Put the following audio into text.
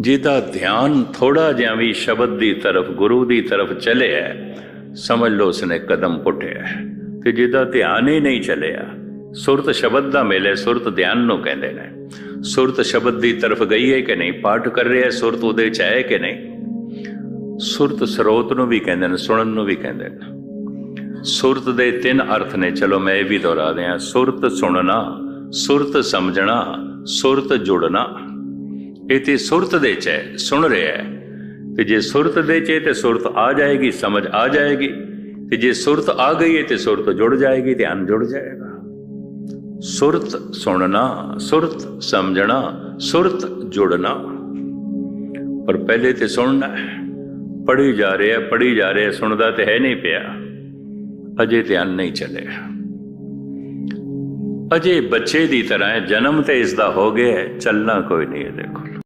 ਜਿਹਦਾ ਧਿਆਨ ਥੋੜਾ ਜਿਹਾ ਵੀ ਸ਼ਬਦ ਦੀ ਤਰਫ, ਗੁਰੂ ਦੀ ਤਰਫ ਚਲਿਆ ਸਮਝ ਲਓ ਉਸਨੇ ਕਦਮ ਪੁੱਟਿਆ ਤੇ ਜਿਹਦਾ ਧਿਆਨ ਹੀ ਨਹੀਂ ਚਲਿਆ, ਸੁਰਤ ਸ਼ਬਦ ਦਾ ਮੇਲੇ ਸੁਰਤ ਧਿਆਨ ਨੂੰ ਕਹਿੰਦੇ ਨੇ। ਸੁਰਤ ਸ਼ਬਦ ਦੀ ਤਰਫ ਗਈ ਹੈ ਕਿ ਨਹੀਂ? ਪਾਠ ਕਰ ਰਿਹਾ ਸੁਰਤ ਉਹਦੇ ਚ ਹੈ ਕਿ ਨਹੀਂ? ਸੁਰਤ ਸਰੋਤ ਨੂੰ ਵੀ ਕਹਿੰਦੇ ਨੇ, ਸੁਣਨ ਨੂੰ ਵੀ ਕਹਿੰਦੇ ਨੇ। ਸੁਰਤ ਦੇ ਤਿੰਨ ਅਰਥ ਨੇ, ਚਲੋ ਮੈਂ ਇਹ ਵੀ ਦੁਹਰਾ ਦਿਆਂ। ਸੁਰਤ ਸੁਣਨਾ, ਸੁਰਤ ਸਮਝਣਾ, ਸੁਰਤ ਜੁੜਨਾ। ਇਹ ਤੇ ਸੁਰਤ ਦੇ ਚ ਹੈ, ਸੁਣ ਰਿਹਾ ਹੈ। ਤੇ ਜੇ ਸੁਰਤ ਦੇ ਚ ਹੈ ਤੇ ਸੁਰਤ ਆ ਜਾਏਗੀ, ਸਮਝ ਆ ਜਾਏਗੀ। ਤੇ ਜੇ ਸੁਰਤ ਆ ਗਈ ਹੈ ਤੇ ਸੁਰਤ ਜੁੜ ਜਾਏਗੀ, ਧਿਆਨ ਜੁੜ ਜਾਏਗਾ। ਸੁਰਤ ਸੁਣਨਾ, ਸੁਰਤ ਸਮਝਣਾ, ਸੁਰਤ ਜੁੜਨਾ। ਪਰ ਪਹਿਲੇ ਤੇ ਸੁਣਨਾ ਹੈ। ਪੜੀ ਜਾ ਰਿਹਾ ਪੜੀ ਜਾ ਰਿਹਾ, ਸੁਣਦਾ ਤੇ ਹੈ ਨਹੀਂ ਪਿਆ। ਅਜੇ ਧਿਆਨ ਨਹੀਂ ਚੱਲਿਆ। ਅਜੇ ਬੱਚੇ ਦੀ ਤਰ੍ਹਾਂ ਹੈ, ਜਨਮ ਤੇ ਇਸ ਦਾ ਹੋ ਗਿਆ ਹੈ, ਚੱਲਣਾ ਕੋਈ ਨਹੀਂ ਹੈ, ਦੇਖੋ।